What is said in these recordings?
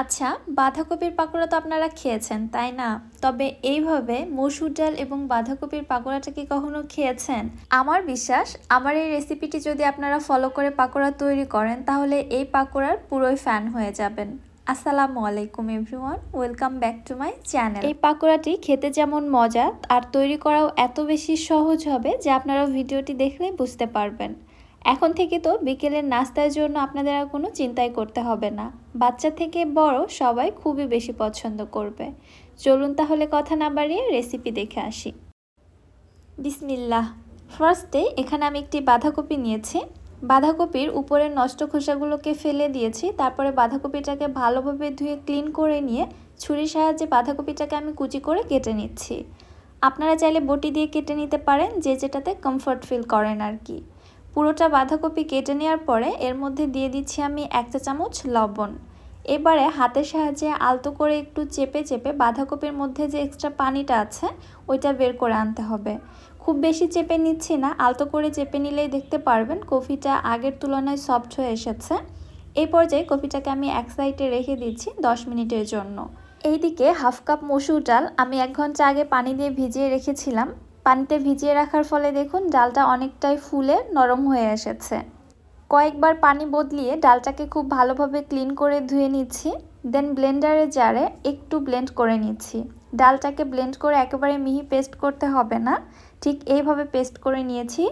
আচ্ছা বাঁধাকপির পাকোড়া তো আপনারা খেয়েছেন, তাই না? তবে এইভাবে মসুর ডাল এবং বাঁধাকপির পাকোড়াটা কি কখনো খেয়েছেন? আমার বিশ্বাস, আমার এই রেসিপিটি যদি আপনারা ফলো করে পাকোড়া তৈরি করেন, তাহলে এই পাকোড়ার পুরোই ফ্যান হয়ে যাবেন। আসসালামু আলাইকুম everyone, welcome back to my channel. এই পাকোড়াটি খেতে যেমন মজা, আর তৈরি করাও এত বেশি সহজ হবে যে আপনারা ভিডিওটি দেখলেই বুঝতে পারবেন। এখন থেকে তো বিকেলের নাস্তার জন্য আপনাদের আর কোনো চিন্তাই করতে হবে না। বাচ্চা থেকে বড় সবাই খুবই বেশি পছন্দ করবে। চলুন তাহলে কথা না বাড়িয়ে রেসিপি দেখে আসি। বিসমিল্লাহ। ফার্স্টে এখানে আমি একটি বাঁধাকপি নিয়েছি। বাঁধাকপির উপরের নষ্ট খোসাগুলোকে ফেলে দিয়েছি। তারপরে বাঁধাকপিটাকে ভালোভাবে ধুয়ে ক্লিন করে নিয়ে ছুরির সাহায্যে বাঁধাকপিটাকে আমি কুচি করে কেটে নিচ্ছি। আপনারা চাইলে বটি দিয়ে কেটে নিতে পারেন, যে যেটাতে কমফর্ট ফিল করেন আর কি। পুরোটা বাঁধাকপি কেটে নেওয়ার পরে এর মধ্যে দিয়ে দিচ্ছি আমি এক চা চামচ লবণ। এবারে হাতের সাহায্যে আলতো করে একটু চেপে চেপে বাঁধাকপির মধ্যে যে এক্সট্রা পানিটা আছে, ওইটা বের করে আনতে হবে। খুব বেশি চেপে নিচ্ছি না, আলতো করে চেপে নিলেই দেখতে পারবেন কফিটা আগের তুলনায় সফট হয়ে এসেছে। এই পর্যায়ে কফিটাকে আমি এক সাইডে রেখে দিচ্ছি দশ মিনিটের জন্য। এইদিকে হাফ কাপ মসুর ডাল আমি এক ঘণ্টা আগে পানি দিয়ে ভিজিয়ে রেখেছিলাম। পানিতে ভিজিয়ে রাখার ফলে দেখুন ডালটা অনেকটাই ফুলে নরম হয়ে এসেছে। কয়েকবার পানি বদলিয়ে ডালটাকে খুব ভালোভাবে ক্লিন করে ধুয়ে নিচ্ছি, দেন ব্লেন্ডারে জারে একটু ব্লেন্ড করে নিচ্ছি। ডালটাকে ব্লেন্ড করে একেবারে মিহি পেস্ট করতে হবে না, ঠিক এইভাবে পেস্ট করে নিয়েছি।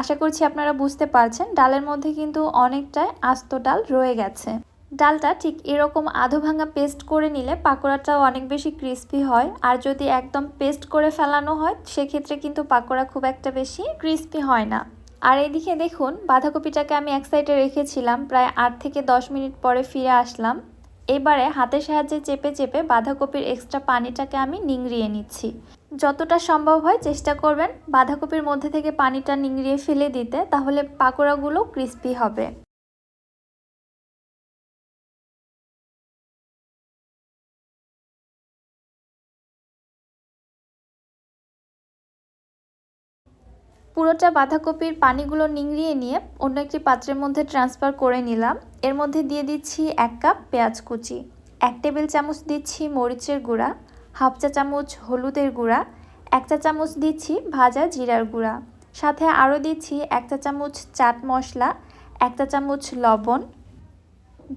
আশা করছি আপনারা বুঝতে পারছেন, ডালের মধ্যে কিন্তু অনেকটাই আস্ত ডাল রয়ে গেছে। ডালটা ঠিক এরকম আধো ভাঙা পেস্ট করে নিলে পাকোড়াটাও অনেক বেশি ক্রিস্পি হয়। আর যদি একদম পেস্ট করে ফেলানো হয়, সেক্ষেত্রে কিন্তু পাকোড়া খুব একটা বেশি ক্রিস্পি হয় না। আর এদিকে দেখুন, বাঁধাকপিটাকে আমি এক সাইডে রেখেছিলাম, প্রায় আট থেকে দশ মিনিট পরে ফিরে আসলাম। এবারে হাতের সাহায্যে চেপে চেপে বাঁধাকপির এক্সট্রা পানিটাকে আমি নিংড়িয়ে নিচ্ছি। যতটা সম্ভব হয় চেষ্টা করবেন বাঁধাকপির মধ্যে থেকে পানিটা নিংড়িয়ে ফেলে দিতে, তাহলে পাকোড়াগুলো ক্রিস্পি হবে। পুরোটা বাঁধাকপির পানিগুলো নিংড়িয়ে নিয়ে অন্য একটি পাত্রের মধ্যে ট্রান্সফার করে নিলাম। এর মধ্যে দিয়ে দিচ্ছি এক কাপ পেঁয়াজ কুচি, এক টেবিল চামচ দিচ্ছি মরিচের গুঁড়া, হাফ চা চামচ হলুদের গুঁড়া, এক চা চামচ দিচ্ছি ভাজা জিরার গুঁড়া, সাথে আরও দিচ্ছি এক চা চামচ চাট মশলা, এক চা চামচ লবণ।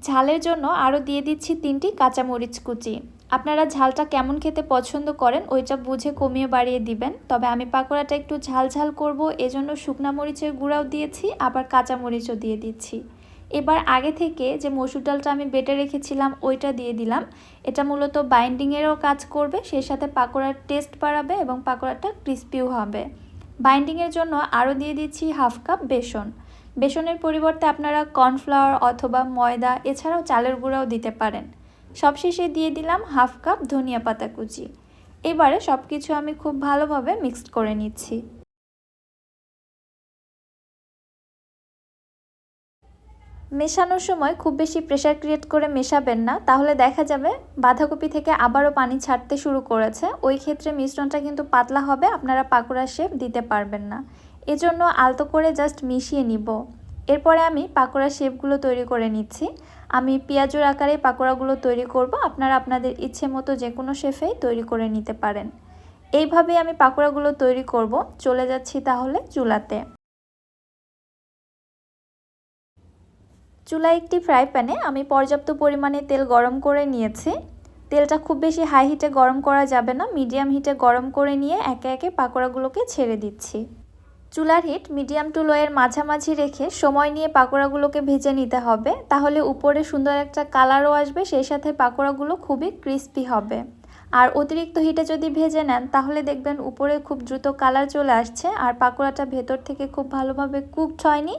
ঝালের জন্য আরও দিয়ে দিচ্ছি তিনটি কাঁচামরিচ কুচি। আপনারা ঝালটা কেমন খেতে পছন্দ করেন, ওইটা বুঝে কমিয়ে বাড়িয়ে দিবেন। তবে আমি পাকোড়াটা একটু ঝাল ঝাল করব, এজন্য শুকনা মরিচের গুঁড়াও দিয়েছি, আবার কাঁচা মরিচও দিয়ে দিচ্ছি। এবার আগে থেকে যে মসুর ডালটা আমি বেটে রেখেছিলাম, ওইটা দিয়ে দিলাম। এটা মূলত বাইন্ডিংয়েরও কাজ করবে সেই সাথে পাকোড়ার টেস্ট বাড়াবে এবং পাকোড়াটা ক্রিস্পিও হবে। বাইন্ডিংয়ের জন্য আরও দিয়ে দিচ্ছি হাফ কাপ বেসন। বেসনের পরিবর্তে আপনারা কর্নফ্লাওয়ার অথবা ময়দা, এছাড়াও চালের গুঁড়াও দিতে পারেন। সবশেষে দিয়ে দিলাম হাফ কাপ ধনিয়া পাতা কুচি। এবারে সব কিছু আমি খুব ভালোভাবে মিক্সড করে নিচ্ছি। মেশানোর সময় খুব বেশি প্রেশার ক্রিয়েট করে মেশাবেন না, তাহলে দেখা যাবে বাঁধাকপি থেকে আবারও পানি ছাড়তে শুরু করেছে। ওই ক্ষেত্রে মিশ্রণটা কিন্তু পাতলা হবে, আপনারা পাকোড়া শেপ দিতে পারবেন না। এজন্য আলতো করে জাস্ট মিশিয়ে নিব। এরপরে আমি পাকোড়া শেপগুলো তৈরি করে নিচ্ছি। আমি পেঁয়াজুর আকারে পাকোড়াগুলো তৈরি করব। আপনারা আপনাদের ইচ্ছে মতো যে কোনো শেফেই তৈরি করে নিতে পারেন। এইভাবেই আমি পাকোড়াগুলো তৈরি করব। চলে যাচ্ছি তাহলে চুলাতে। চুলায় একটি ফ্রাই প্যানে আমি পর্যাপ্ত পরিমাণে তেল গরম করে নিয়েছি। তেলটা খুব বেশি হাই হিটে গরম করা যাবে না। মিডিয়াম হিটে গরম করে নিয়ে একে একে পাকোড়াগুলোকে ছেড়ে দিচ্ছি। চুলার হিট মিডিয়াম টু লোয়ের মাঝামাঝি রেখে সময় নিয়ে পাকোড়াগুলোকে ভেজে নিতে হবে। তাহলে উপরে সুন্দর একটা কালারও আসবে, সেই সাথে পাকোড়াগুলো খুবই ক্রিস্পি হবে। আর অতিরিক্ত হিটে যদি ভেজে নেন, তাহলে দেখবেন উপরে খুব দ্রুত কালার চলে আসছে আর পাকোড়াটা ভেতর থেকে খুব ভালোভাবে কুকড হয়নি,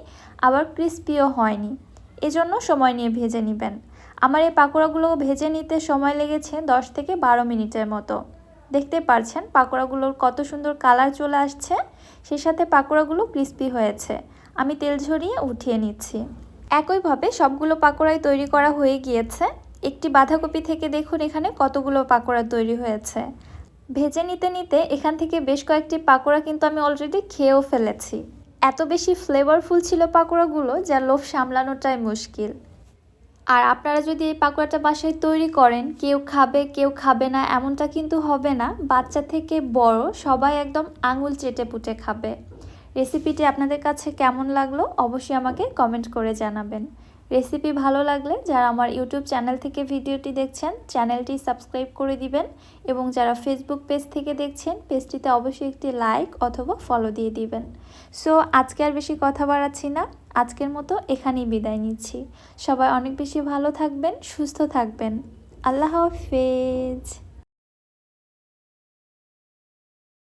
আবার ক্রিস্পিও হয়নি। এজন্য সময় নিয়ে ভেজে নেবেন। আমার এই পাকোড়াগুলো ভেজে নিতে সময় লেগেছে দশ থেকে বারো মিনিটের মতো। দেখতে পারছেন পাকোড়াগুলোর কত সুন্দর কালার চলে আসছে। সেই সাথে পাকোড়াগুলো ক্রিস্পি হয়েছে। আমি তেল ঝরিয়ে উঠিয়ে নিচ্ছি। একইভাবে সবগুলো পাকোড়াই তৈরি করা হয়ে গিয়েছে। একটি বাঁধাকপি থেকে দেখুন এখানে কতগুলো পাকোড়া তৈরি হয়েছে। ভেজে নিতে নিতে এখান থেকে বেশ কয়েকটি পাকোড়া কিন্তু আমি অলরেডি খেয়েও ফেলেছি। এত বেশি ফ্লেভারফুল ছিল পাকোড়াগুলো যা লোভ সামলানোটাই মুশকিল। আর আপনারা যদি এই পাকোড়াটা বাসায় তৈরি করেন, কেউ খাবে কেউ খাবে না, এমনটা কিন্তু হবে না। বাচ্চা থেকে বড় সবাই একদম আঙুল চেটে পুটে খাবে। রেসিপিটি আপনাদের কাছে কেমন লাগল অবশ্যই আমাকে কমেন্ট করে জানাবেন। রেসিপি ভালো লাগলে যারা আমার ইউটিউব চ্যানেল থেকে ভিডিওটি দেখছেন চ্যানেলটি সাবস্ক্রাইব করে দিবেন এবং যারা ফেসবুক পেজ থেকে দেখছেন পেজটিতে অবশ্যই একটি লাইক অথবা ফলো দিয়ে দিবেন। সো আজকে আর বেশি কথা বাড়াচ্ছি না। আজকের মতো এখানেই বিদায় নিচ্ছি। সবাই অনেক বেশি ভালো থাকবেন, সুস্থ থাকবেন। আল্লাহ হাফেজ।